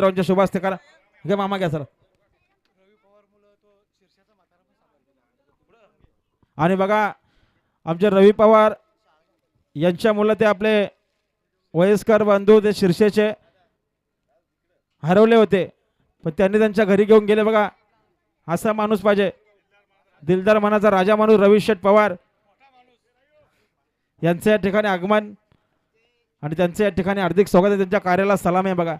रावांच्या शोभा असते करा. घे मामा घ्या सर आणि बघा आमचे रवी पवार यांच्या मुलं ते आपले वयस्कर बंधू ते शिरसेचे हरवले होते. पण त्यांनी त्यांच्या घरी घेऊन गेले बघा. असा माणूस पाहिजे. दिलदार मनाचा राजा माणूस रवी शेठ पवार. यांचं या ठिकाणी आगमन आणि त्यांचं या ठिकाणी हार्दिक स्वागत आहे. त्यांच्या कार्याला सलाम आहे बघा.